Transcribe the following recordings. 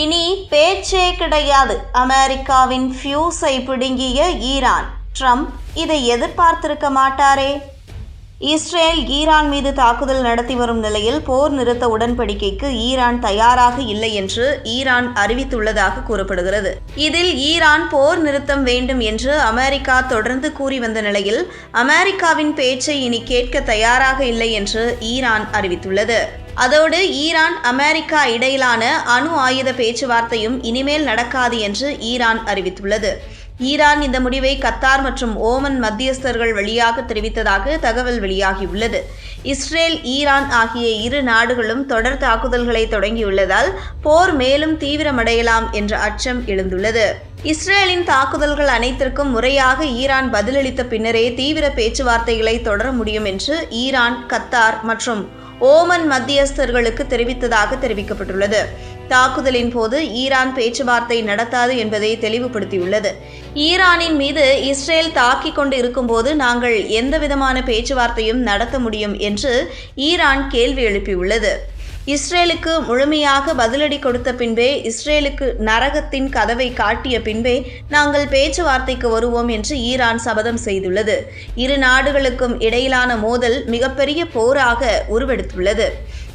இனி பேச்சே கிடையாது. அமெரிக்காவின் ஃபியூஸை பிடுங்கிய ஈரான். ட்ரம்ப் இதை எதிர்பார்த்திருக்க மாட்டாரே. இஸ்ரேல் ஈரான் மீது தாக்குதல் நடத்தி வரும் நிலையில் போர் நிறுத்த உடன்படிக்கைக்கு ஈரான் தயாராக இல்லை என்று ஈரான் அறிவித்துள்ளதாக கூறப்படுகிறது. இதில் ஈரான் போர் நிறுத்தம் வேண்டும் என்று அமெரிக்கா தொடர்ந்து கூறி வந்த நிலையில் அமெரிக்காவின் பேச்சை இனி கேட்க தயாராக இல்லை என்று ஈரான் அறிவித்துள்ளது. அதோடு ஈரான் அமெரிக்கா இடையிலான அணு ஆயுத பேச்சுவார்த்தையும் இனிமேல் நடக்காது என்று ஈரான் அறிவித்துள்ளது. ஈரான் இந்த முடிவை கத்தார் மற்றும் ஓமன் மத்தியஸ்தர்கள் வழியாக தெரிவித்ததாக தகவல் வெளியாகியுள்ளது. இஸ்ரேல் ஈரான் ஆகிய இரு நாடுகளும் தொடர் தாக்குதல்களை தொடங்கியுள்ளதால் போர் மேலும் தீவிரமடையலாம் என்ற அச்சம் எழுந்துள்ளது. இஸ்ரேலின் தாக்குதல்கள் அனைத்திற்கும் முறையாக ஈரான் பதிலளித்த பின்னரே தீவிர பேச்சுவார்த்தைகளை தொடர முடியும் என்று ஈரான் கத்தார் மற்றும் ஓமன் மத்தியஸ்தர்களுக்கு தெரிவித்ததாக தெரிவிக்கப்பட்டுள்ளது. தாக்குதலின் போது ஈரான் பேச்சுவார்த்தை நடத்தாது என்பதை தெளிவுபடுத்தியுள்ளது. ஈரானின் மீது இஸ்ரேல் தாக்கிக் கொண்டு இருக்கும்போது நாங்கள் எந்தவிதமான பேச்சுவார்த்தையும் நடத்த முடியும் என்று ஈரான் கேள்வி எழுப்பியுள்ளது. இஸ்ரேலுக்கு முழுமையாக பதிலடி கொடுத்த பின்பே இஸ்ரேலுக்கு நரகத்தின் கதவை காட்டிய பின்பே நாங்கள் பேச்சுவார்த்தைக்கு வருவோம் என்று ஈரான் சபதம் செய்துள்ளது. இரு நாடுகளுக்கும் இடையிலான மோதல் மிகப்பெரிய போராக உருவெடுத்துள்ளது.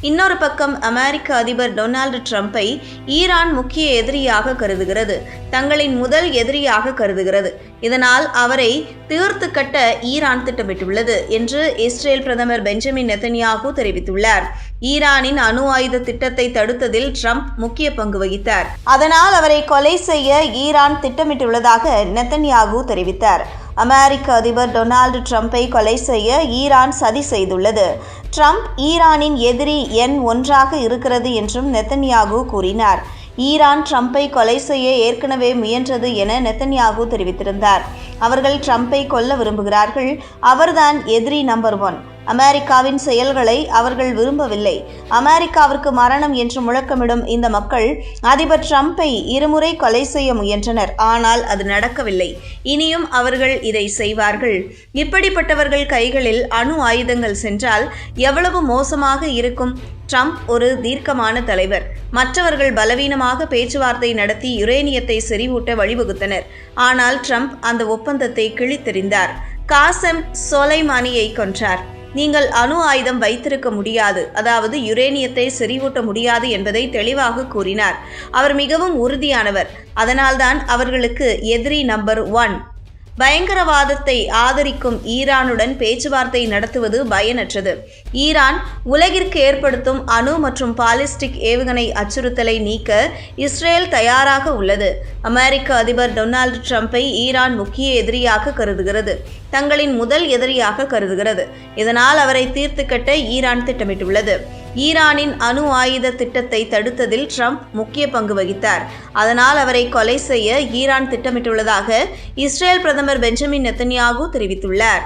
இன்னொரு பக்கம் அமெரிக்க அதிபர் டொனால்டு ட்ரம்ப்பை ஈரான் முக்கிய எதிரியாக கருதுகிறது. தங்களின் முதல் எதிரியாக கருதுகிறது. இதனால் அவரை தீர்த்து கட்ட ஈரான் திட்டமிட்டுள்ளது என்று இஸ்ரேல் பிரதமர் பெஞ்சமின் நெத்தன்யாகு தெரிவித்துள்ளார். ஈரானின் அணு ஆயுத திட்டத்தை தடுத்ததில் ட்ரம்ப் முக்கிய பங்கு வகித்தார். அதனால் அவரை கொலை செய்ய ஈரான் திட்டமிட்டுள்ளதாக நெத்தன்யாகு தெரிவித்தார். அமெரிக்க அதிபர் டொனால்டு ட்ரம்ப்பை கொலை செய்ய ஈரான் சதி செய்துள்ளது. ட்ரம்ப் ஈரானின் எதிரி எண் ஒன்றாக இருக்கிறது என்றும் நெத்தன்யாகு கூறினார். ஈரான் ட்ரம்ப்பை கொலை செய்ய ஏற்கனவே முயன்றது என நெத்தன்யாகு தெரிவித்திருந்தார். அவர்கள் ட்ரம்ப்பை கொல்ல விரும்புகிறார்கள். அவர்தான் எதிரி நம்பர் ஒன். அமெரிக்காவின் செயல்களை அவர்கள் விரும்பவில்லை. அமெரிக்காவிற்கு மரணம் என்று முழக்கமிடும் இந்த மக்கள் அதிபர் ட்ரம்ப்பை இருமுறை கொலை செய்ய முயன்றனர். ஆனால் அது நடக்கவில்லை. இனியும் அவர்கள் இதை செய்வார்கள். இப்படிப்பட்டவர்கள் கைகளில் அணு ஆயுதங்கள் சென்றால் எவ்வளவு மோசமாக இருக்கும்? ட்ரம்ப் ஒரு தீர்க்கமான தலைவர். மற்றவர்கள் பலவீனமாக பேச்சுவார்த்தை நடத்தி யுரேனியத்தை செறிவூட்ட வழிவகுத்தனர். ஆனால் ட்ரம்ப் அந்த ஒப்பந்தத்தை கிழித்தெறிந்தார். காசம் சோலைமானியை கொன்றார். நீங்கள் அணு ஆயுதம் வைத்திருக்க முடியாது. அதாவது யுரேனியத்தை செறிவூட்ட முடியாது என்பதை தெளிவாக கூறினார். அவர் மிகவும் உறுதியானவர். அதனால்தான் அவர்களுக்கு எதிரி நம்பர் ஒன் பயங்கரவாதத்தை ஆதரிக்கும் ஈரானுடன் பேச்சுவார்த்தை நடத்துவது பயனற்றது. ஈரான் உலகிற்கு ஏற்படுத்தும் அணு மற்றும் பாலிஸ்டிக் ஏவுகணை அச்சுறுத்தலை நீக்க இஸ்ரேல் தயாராக உள்ளது. அமெரிக்க அதிபர் டொனால்டு ட்ரம்ப்பை ஈரான் முக்கிய எதிரியாக கருதுகிறது. தங்களின் முதல் எதிரியாக கருதுகிறது. இதனால் அவரை தீர்த்து கட்ட ஈரான் திட்டமிட்டுள்ளது. ஈரானின் அணு ஆயுத திட்டத்தை தடுத்ததில் ட்ரம்ப் முக்கிய பங்கு வகித்தார். அதனால் அவரை கொலை செய்ய ஈரான் திட்டமிட்டுள்ளதாக இஸ்ரேல் பிரதமர் பெஞ்சமின் நெத்தன்யாகு தெரிவித்துள்ளார்.